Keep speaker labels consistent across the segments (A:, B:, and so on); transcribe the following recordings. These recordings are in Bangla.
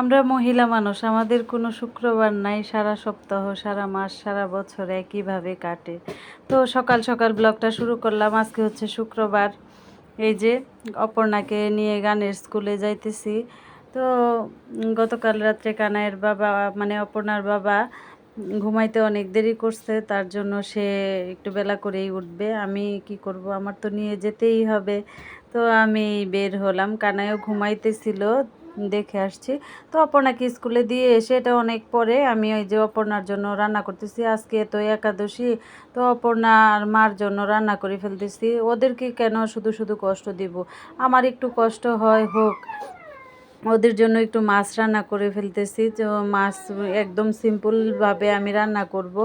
A: আমরা মহিলা মানুষ, আমাদের কোনো শুক্রবার নাই, সারা সপ্তাহ, সারা মাস, সারা বছর একইভাবে কাটে। তো সকাল সকাল ব্লগটা শুরু করলাম। আজকে হচ্ছে শুক্রবার। এই যে অপর্ণাকে নিয়ে গানের স্কুলে যাইতেছি। তো গতকাল রাত্রে কানাইয়ের বাবা মানে অপর্ণার বাবা ঘুমাইতে অনেক দেরি করছে, তার জন্য সে একটু বেলা করেই উঠবে। আমি কি করব? আমার তো নিয়ে যেতেই হবে। তো আমি বের হলাম। কানাইও ঘুমাইতেছিল। দেখে আসছি। তো অপর্ণাকে স্কুলে দিয়ে এসে এটা অনেক পরে আমি ওই যে অপর্ণার জন্য রান্না করতেছি। আজকে তো একাদশী, তো অপর্ণার মার জন্য রান্না করে ফেলতেছি। ওদেরকে কেন শুধু শুধু কষ্ট দিব? আমার একটু কষ্ট হয়, হোক। ওদের জন্য একটু মাছ রান্না করে ফেলতেছি। তো মাছ একদম সিম্পলভাবে আমি রান্না করব।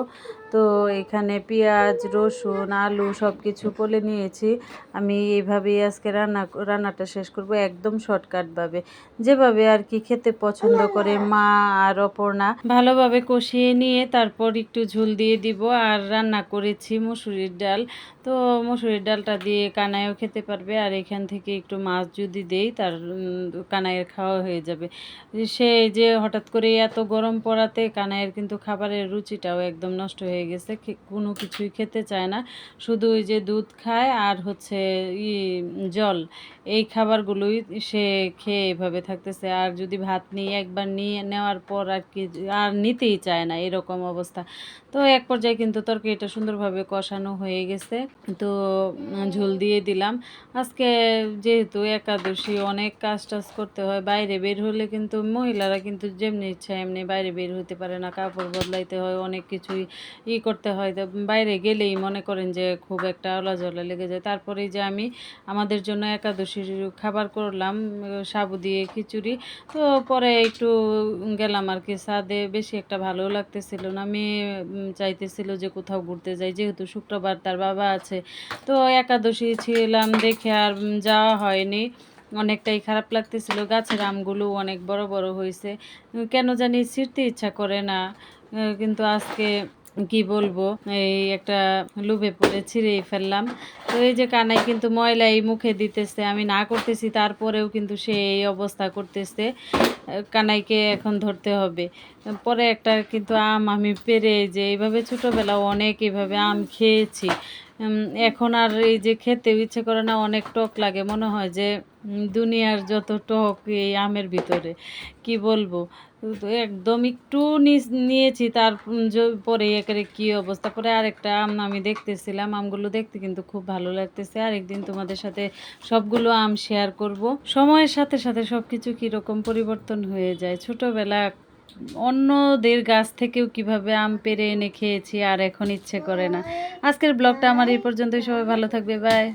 A: তো এখানে পেঁয়াজ রসুন আলু সব কিছু পলে নিয়েছি। আমি এইভাবেই আজকে রান্না রান্নাটা শেষ করব একদম শর্টকাটভাবে। যেভাবে আর কি খেতে পছন্দ করে মা আর অপর্ণা। ভালোভাবে কষিয়ে নিয়ে তারপর একটু ঝোল দিয়ে দিব আর রান্না করেছি মুসুরির ডাল। তো মুসুরির ডালটা দিয়ে কানাইও খেতে পারবে আর এখান থেকে একটু মাছ যদি দেই তার উম, কানাইয়ের খাওয়া হয়ে যাবে। সে যে হঠাৎ করে এত গরম পড়াতে কানাইয়ের কিন্তু খাবারের রুচিটাও একদম নষ্ট হয়ে গেছে কোনো কিছুই খেতে চায় না। শুধু ওই যে দুধ খায় আর হচ্ছে ই, জল। এই খাবারগুলোই সে খেয়ে এভাবে থাকতেছে। আর যদি ভাত নিয়ে, একবার নিয়ে নেওয়ার পর আর কি আর নিতেই চায় না এরকম অবস্থা। তো এক পর্যায়ে কিন্তু তরকারিটা সুন্দরভাবে কষানো হয়ে গেছে। তো ঝোল দিয়ে দিলাম। আজকে যেহেতু একাদশী, অনেক কাজ টাজ করতে হয়। বাইরে বের হলে কিন্তু মহিলারা কিন্তু যেমনি ইচ্ছা এমনি বাইরে বের হতে পারে না। কাপড় বদলাইতে হয়, অনেক কিছুই ই করতে হয়। তো বাইরে গেলেই মনে করেন যে খুব একটা অলাজলা লেগে যায়। তারপরে যে আমি আমাদের জন্য একাদশীর খাবার করলাম সাবু দিয়ে খিচুড়ি। তো পরে একটু গেলাম আর কি সাদে বেশি একটা ভালো লাগতেছিল না। উম, চাইতেছিল যে কোথাও ঘুরতে যাই যেহেতু শুক্রবার তার বাবা আছে। তো একাদশী ছিলাম দেখে আর যাওয়া হয়নি। অনেকটাই খারাপ লাগতেছিল। গাছের আমগুলো অনেক বড় বড় হয়েছে কেন জানি ছিঁড়তে ইচ্ছা করে না। কিন্তু আজকে কি বলব, এই একটা লোভে পড়ে ছিঁড়েই ফেললাম। তো এই যে কানাই কিন্তু ময়লা এই মুখে দিতেছে, আমি না করতেছি, তারপরেও কিন্তু সে এই অবস্থা করতেছে। কানাইকে এখন ধরতে হবে। পরে একটা কিন্তু আম আমি পেরে যে এইভাবে ছোটোবেলা অনেক এইভাবে আম খেয়েছি। এখন আর এই যে খেতে ইচ্ছে করে না, অনেক টক লাগে। মনে হয় যে দুনিয়ার যত টক এই আমের ভিতরে, কি বলব? একদম একটু নিয়েছি, তার পরে একেবারে কি অবস্থা? পরে আরেকটা আম আমি দেখতেছিলাম, আমগুলো দেখতে কিন্তু খুব ভালো লাগতেছে। আরেকদিন তোমাদের সাথে সবগুলো আম শেয়ার করব। সময়ের সাথে সাথে সব কিছু কীরকম পরিবর্তন হয়ে যায়? ছোটোবেলা অন্যদের গাছ থেকেও কীভাবে আম পেরে এনে খেয়েছি আর এখন ইচ্ছে করে না। আজকের ব্লগটা আমার এই পর্যন্তই। সবাই ভালো থাকবে বাই